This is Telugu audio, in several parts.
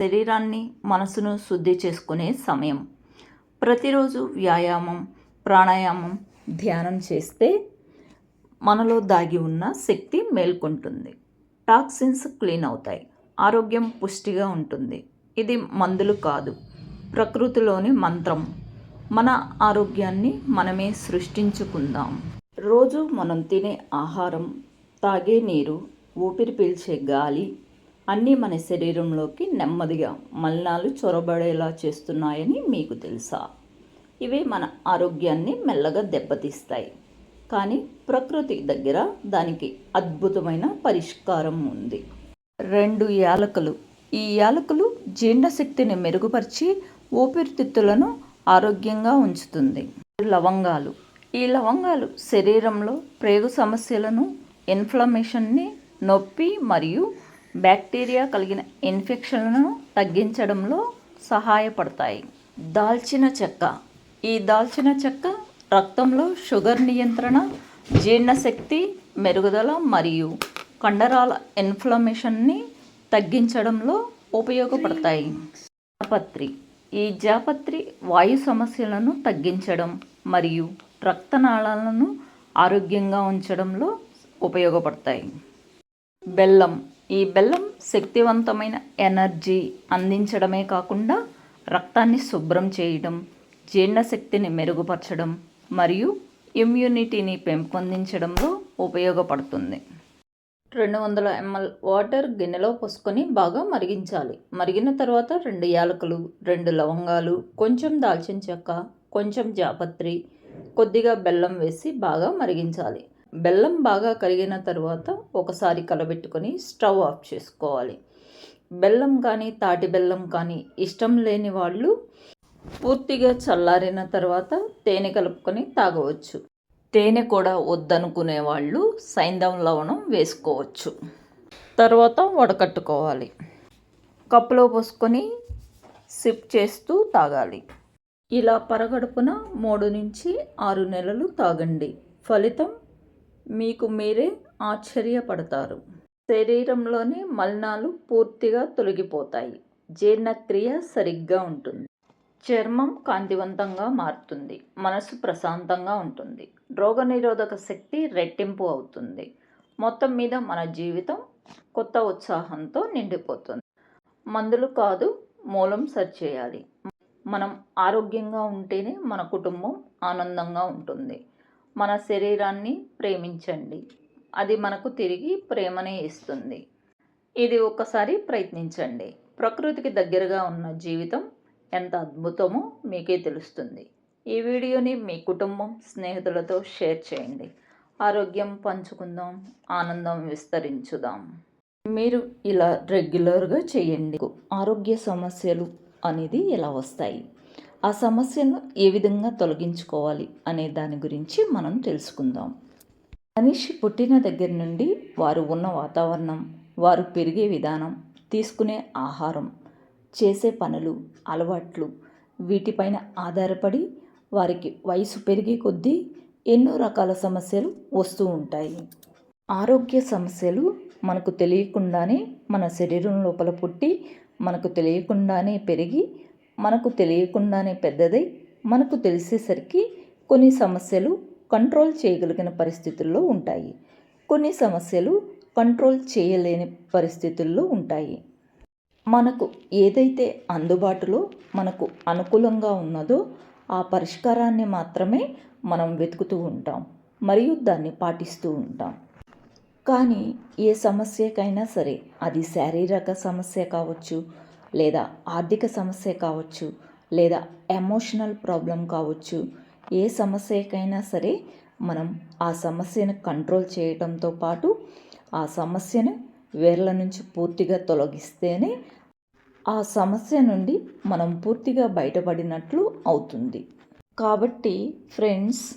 శరీరాన్ని మనసును శుద్ధి చేసుకునే సమయం. ప్రతిరోజు వ్యాయామం ప్రాణాయామం ధ్యానం చేస్తే మనలో దాగి ఉన్న శక్తి మేల్కొంటుంది. టాక్సిన్స్ క్లీన్ అవుతాయి. ఆరోగ్యం పుష్టిగా ఉంటుంది. ఇది మందులు కాదు ప్రకృతిలోని మంత్రం. మన ఆరోగ్యాన్ని మనమే సృష్టించుకుందాం. రోజు మనం తినే ఆహారం తాగే నీరు ఊపిరి పీల్చే గాలి అన్నీ మన శరీరంలోకి నెమ్మదిగా మలినాలు చొరబడేలా చేస్తున్నాయని మీకు తెలుసా? ఇవే మన ఆరోగ్యాన్ని మెల్లగా దెబ్బతీస్తాయి. కానీ ప్రకృతి దగ్గర దానికి అద్భుతమైన పరిష్కారం ఉంది. రెండు యాలకులు. ఈ యాలకులు జీర్ణశక్తిని మెరుగుపరిచి ఊపిరితిత్తులను ఆరోగ్యంగా ఉంచుతుంది. లవంగాలు. ఈ లవంగాలు శరీరంలో ప్రేగు సమస్యలను ఇన్ఫ్లమేషన్ని నొప్పి మరియు బ్యాక్టీరియా కలిగిన ఇన్ఫెక్షన్లను తగ్గించడంలో సహాయపడతాయి. దాల్చిన చెక్క. ఈ దాల్చిన చెక్క రక్తంలో షుగర్ నియంత్రణ జీర్ణశక్తి మెరుగుదల మరియు కండరాల ఇన్ఫ్లమేషన్ని తగ్గించడంలో ఉపయోగపడతాయి. జాపత్రి. ఈ జాపత్రి వాయు సమస్యలను తగ్గించడం మరియు రక్తనాళాలను ఆరోగ్యంగా ఉంచడంలో ఉపయోగపడతాయి. బెల్లం. ఈ బెల్లం శక్తివంతమైన ఎనర్జీ అందించడమే కాకుండా రక్తాన్ని శుభ్రం చేయడం జీర్ణశక్తిని మెరుగుపరచడం మరియు ఇమ్యూనిటీని పెంపొందించడంలో ఉపయోగపడుతుంది. రెండు వందల ఎంఎల్ వాటర్ గిన్నెలో పోసుకొని బాగా మరిగించాలి. మరిగిన తర్వాత రెండు యాలకులు రెండు లవంగాలు కొంచెం దాల్చిన చెక్క కొంచెం జాపత్రి కొద్దిగా బెల్లం వేసి బాగా మరిగించాలి. బెల్లం బాగా కరిగిన తర్వాత ఒకసారి కలబెట్టుకొని స్టవ్ ఆఫ్ చేసుకోవాలి. బెల్లం కానీ తాటి బెల్లం కానీ ఇష్టం లేని వాళ్ళు పూర్తిగా చల్లారిన తర్వాత తేనె కలుపుకొని తాగవచ్చు. తేనె కూడా వద్దనుకునే వాళ్ళు సైంధం లవణం వేసుకోవచ్చు. తర్వాత వడకట్టుకోవాలి. కప్పులో పోసుకొని సిప్ చేస్తూ తాగాలి. ఇలా పరగడుపున మూడు నుంచి ఆరు నెలలు తాగండి. ఫలితం మీకు మీరే ఆశ్చర్యపడతారు. శరీరంలోని మలినాలు పూర్తిగా తొలగిపోతాయి. జీర్ణక్రియ సరిగ్గా ఉంటుంది. చర్మం కాంతివంతంగా మారుతుంది. మనసు ప్రశాంతంగా ఉంటుంది. రోగనిరోధక శక్తి రెట్టింపు అవుతుంది. మొత్తం మీద మన జీవితం కొత్త ఉత్సాహంతో నిండిపోతుంది. మందులు కాదు మూలం సరిచేయాలి మనం ఆరోగ్యంగా ఉంటేనే మన కుటుంబం ఆనందంగా ఉంటుంది. మన శరీరాన్ని ప్రేమించండి. అది మనకు తిరిగి ప్రేమనే ఇస్తుంది. ఇది ఒక్కసారి ప్రయత్నించండి. ప్రకృతికి దగ్గరగా ఉన్న జీవితం ఎంత అద్భుతమో మీకే తెలుస్తుంది. ఈ వీడియోని మీ కుటుంబం స్నేహితులతో షేర్ చేయండి. ఆరోగ్యం పంచుకుందాం ఆనందం విస్తరించుదాం. మీరు ఇలా రెగ్యులర్గా చేయండి. ఆరోగ్య సమస్యలు అనేది ఎలా వస్తాయి? ఆ సమస్యను ఏ విధంగా తొలగించుకోవాలి అనే దాని గురించి మనం తెలుసుకుందాం. మనిషి పుట్టిన దగ్గర నుండి వారు ఉన్న వాతావరణం వారు పెరిగే విధానం తీసుకునే ఆహారం చేసే పనులు అలవాట్లు వీటిపైన ఆధారపడి వారికి వయసు పెరిగే కొద్దీ ఎన్నో రకాల సమస్యలు వస్తూ ఉంటాయి. ఆరోగ్య సమస్యలు మనకు తెలియకుండానే మన శరీరం లోపల పుట్టి మనకు తెలియకుండానే పెరిగి మనకు తెలియకుండానే పెద్దదై మనకు తెలిసేసరికి కొన్ని సమస్యలు కంట్రోల్ చేయగలిగిన పరిస్థితుల్లో ఉంటాయి. కొన్ని సమస్యలు కంట్రోల్ చేయలేని పరిస్థితుల్లో ఉంటాయి. మనకు ఏదైతే అందుబాటులో మనకు అనుకూలంగా ఉన్నదో ఆ పరిష్కారాన్ని మాత్రమే మనం వెతుకుతూ ఉంటాం మరియు దాన్ని పాటిస్తూ ఉంటాం. కానీ ఏ సమస్యకైనా సరే అది శారీరక సమస్య కావచ్చు లేదా ఆర్థిక సమస్య కావచ్చు లేదా ఎమోషనల్ ప్రాబ్లం కావచ్చు ఏ సమస్యకైనా సరే మనం ఆ సమస్యను కంట్రోల్ చేయడంతో పాటు ఆ సమస్యను వేర్ల నుంచి పూర్తిగా తొలగిస్తేనే ఆ సమస్య నుండి మనం పూర్తిగా బయటపడినట్లు అవుతుంది. కాబట్టి ఫ్రెండ్స్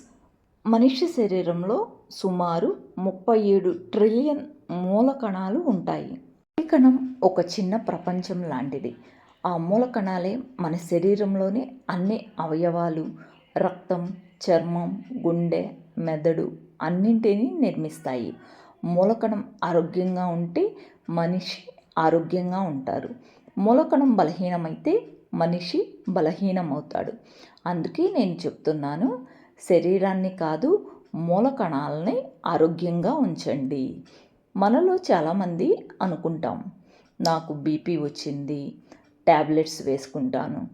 మనిషి శరీరంలో సుమారు ముప్పై ఏడు ట్రిలియన్ మూల కణాలు ఉంటాయి. ఈ కణం ఒక చిన్న ప్రపంచం లాంటిది. ఆ మూల కణాలే మన శరీరంలోని అన్ని అవయవాలు రక్తం చర్మం గుండె మెదడు అన్నింటినీ నిర్మిస్తాయి. మూలకణం ఆరోగ్యంగా ఉంటే మనిషి ఆరోగ్యంగా ఉంటారు. మూలకణం బలహీనమైతే మనిషి బలహీనమవుతాడు. అందుకే నేను చెప్తున్నాను శరీరాన్ని కాదు మూలకణాలని ఆరోగ్యంగా ఉంచండి. మనలో చాలామంది అనుకుంటాం నాకు బీపీ వచ్చింది ట్యాబ్లెట్స్ వేసుకుంటాను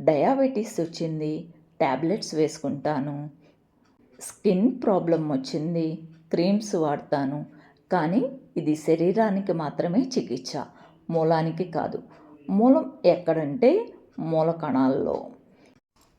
డయాబెటీస్ వచ్చింది ట్యాబ్లెట్స్ వేసుకుంటాను స్కిన్ ప్రాబ్లం వచ్చింది క్రీమ్స్ వాడతాను కానీ ఇది శరీరానికి మాత్రమే చికిత్స మూలానికి కాదు. మూలం ఎక్కడంటే మూల కణాల్లో.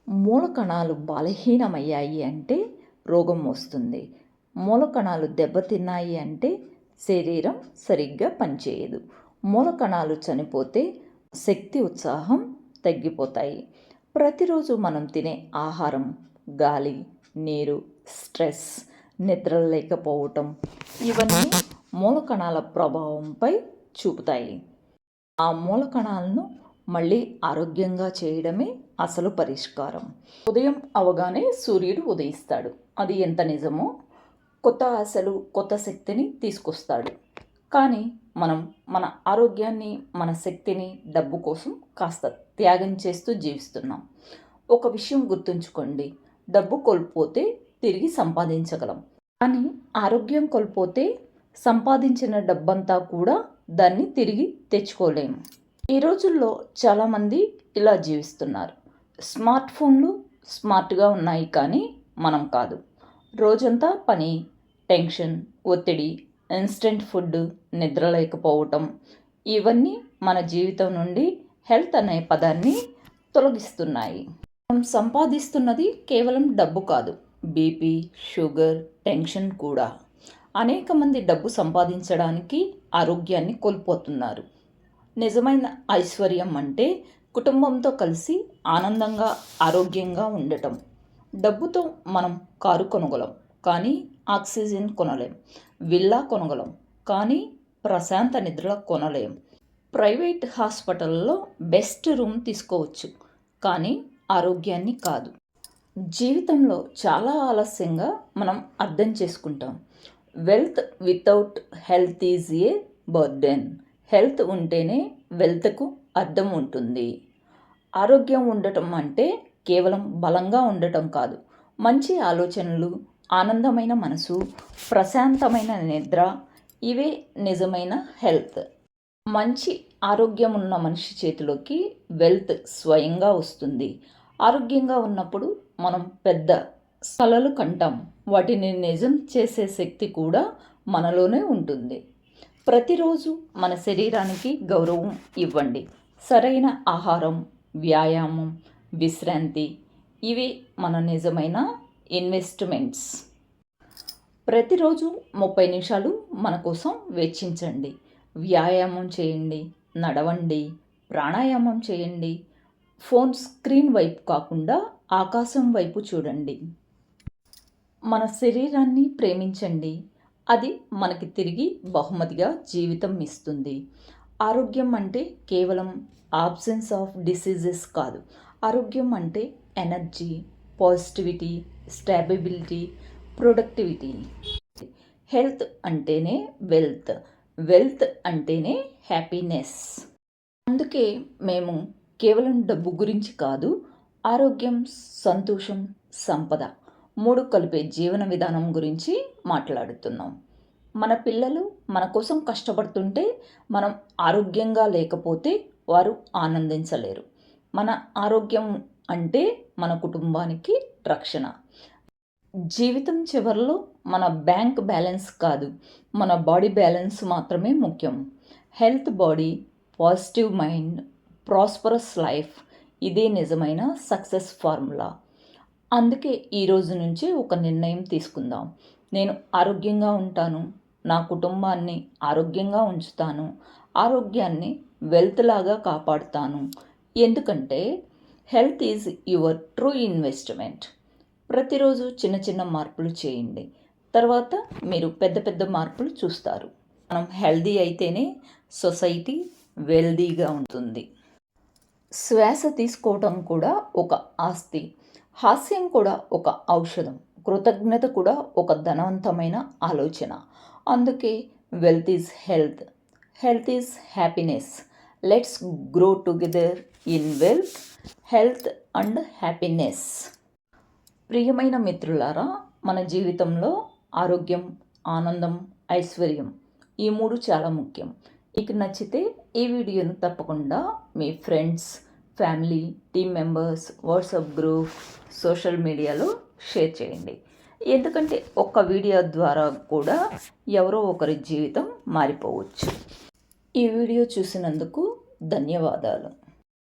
మూల కణాలు బలహీనమయ్యాయి అంటే రోగం వస్తుంది. మూల కణాలు దెబ్బతిన్నాయి అంటే శరీరం సరిగ్గా పనిచేయదు. మూల కణాలు చనిపోతే శక్తి ఉత్సాహం తగ్గిపోతాయి. ప్రతిరోజు మనం తినే ఆహారం గాలి నీరు స్ట్రెస్ నిద్ర లేకపోవటం ఇవన్నీ మూల కణాల ప్రభావంపై చూపుతాయి. ఆ మూల కణాలను మళ్ళీ ఆరోగ్యంగా చేయడమే అసలు పరిష్కారం. ఉదయం అవగానే సూర్యుడు ఉదయిస్తాడు. అది ఎంత నిజమో కొత్త ఆశలు కొత్త శక్తిని తీసుకొస్తాడు. కానీ మనం మన ఆరోగ్యాన్ని మన శక్తిని డబ్బు కోసం కాస్త త్యాగం చేస్తూ జీవిస్తున్నాం. ఒక విషయం గుర్తుంచుకోండి. డబ్బు కోల్పోతే తిరిగి సంపాదించగలం. కానీ ఆరోగ్యం కోల్పోతే సంపాదించిన డబ్బంతా కూడా దాన్ని తిరిగి తెచ్చుకోలేము ఈ రోజుల్లో చాలామంది ఇలా జీవిస్తున్నారు. స్మార్ట్ ఫోన్లు స్మార్ట్గా ఉన్నాయి కానీ మనం కాదు. రోజంతా పని టెన్షన్ ఒత్తిడి ఇన్స్టెంట్ ఫుడ్ నిద్ర లేకపోవటం ఇవన్నీ మన జీవితం నుండి హెల్త్ అనే పదాన్ని తొలగిస్తున్నాయి. మనం సంపాదిస్తున్నది కేవలం డబ్బు కాదు బీపీ షుగర్ టెన్షన్ కూడా. అనేక మంది డబ్బు సంపాదించడానికి ఆరోగ్యాన్ని కోల్పోతున్నారు. నిజమైన ఐశ్వర్యం అంటే కుటుంబంతో కలిసి ఆనందంగా ఆరోగ్యంగా ఉండటం. డబ్బుతో మనం కారు కొనగలం కానీ ఆక్సిజన్ కొనలేం. విల్లా కొనగలం కానీ ప్రశాంత నిద్ర కొనలేం. ప్రైవేట్ హాస్పిటల్లో బెస్ట్ రూమ్ తీసుకోవచ్చు కానీ ఆరోగ్యాన్ని కాదు. జీవితంలో చాలా ఆలస్యంగా మనం అర్థం చేసుకుంటాం. Wealth without health is a burden. Health ఉంటేనే వెల్త్కు అర్థం ఉంటుంది. ఆరోగ్యం ఉండటం అంటే కేవలం బలంగా ఉండటం కాదు మంచి ఆలోచనలు ఆనందమైన మనసు ప్రశాంతమైన నిద్ర ఇవే నిజమైన హెల్త్. మంచి ఆరోగ్యం ఉన్న మనిషి చేతిలోకి వెల్త్ స్వయంగా వస్తుంది. ఆరోగ్యంగా ఉన్నప్పుడు మనం పెద్ద కలలు కంటాం. వాటిని నిజం చేసే శక్తి కూడా మనలోనే ఉంటుంది. ప్రతిరోజు మన శరీరానికి గౌరవం ఇవ్వండి. సరైన ఆహారం వ్యాయామం విశ్రాంతి ఇవి మన నిజమైన ఇన్వెస్ట్మెంట్స్. ప్రతిరోజు ముప్పై నిమిషాలు మన కోసం వెచ్చించండి. వ్యాయామం చేయండి నడవండి ప్రాణాయామం చేయండి. ఫోన్ స్క్రీన్ వైపు కాకుండా ఆకాశం వైపు చూడండి. మన శరీరాన్ని ప్రేమించండి. అది మనకి తిరిగి బహుమతిగా జీవితం ఇస్తుంది. ఆరోగ్యం అంటే కేవలం ఆబ్సెన్స్ ఆఫ్ డిసీజెస్ కాదు. ఆరోగ్యం అంటే energy. Positivity stability productivity. Health అంటేనే వెల్త్ వెల్త్ అంటేనే హ్యాపీనెస్. అందుకే మేము కేవలం డబ్బు గురించి కాదు ఆరోగ్యం సంతోషం సంపద మూడు కలిపే జీవన విధానం గురించి మాట్లాడుతున్నాం. మన పిల్లలు మన కోసం కష్టపడుతుంటే మనం ఆరోగ్యంగా లేకపోతే వారు ఆనందించలేరు. మన ఆరోగ్యం అంటే మన కుటుంబానికి రక్షణ. జీవితం చివరిలో మన బ్యాంక్ బ్యాలెన్స్ కాదు మన బాడీ బ్యాలెన్స్ మాత్రమే ముఖ్యం. Health body positive mind prosperous life ఇదే నిజమైన సక్సెస్ ఫార్ములా. అందుకే ఈరోజు నుంచి ఒక నిర్ణయం తీసుకుందాం. నేను ఆరోగ్యంగా ఉంటాను నా కుటుంబాన్ని ఆరోగ్యంగా ఉంచుతాను ఆరోగ్యాన్ని వెల్త్ లాగా కాపాడుతాను. ఎందుకంటే health is your true investment. ప్రతిరోజు చిన్న చిన్న మార్పులు చేయండి. తర్వాత మీరు పెద్ద పెద్ద మార్పులు చూస్తారు. మనం హెల్దీ అయితేనే సొసైటీ వెల్దీగా ఉంటుంది. శ్వాస తీసుకోవడం కూడా ఒక ఆస్తి. హాస్యం కూడా ఒక ఔషధం. కృతజ్ఞత కూడా ఒక ధనవంతమైన ఆలోచన. అందుకే wealth is health health is happiness let's grow together in wealth health and happiness. ప్రియమైన మిత్రులారా మన జీవితంలో ఆరోగ్యం ఆనందం ఐశ్వర్యం ఈ మూడు చాలా ముఖ్యం. మీకు నచ్చితే ఈ వీడియోను తప్పకుండా మీ friends family team members WhatsApp group social మీడియాలో షేర్ చేయండి. ఎందుకంటే ఒక్క వీడియో ద్వారా కూడా ఎవరో ఒకరి జీవితం మారిపోవచ్చు. ఈ వీడియో చూసినందుకు ధన్యవాదాలు.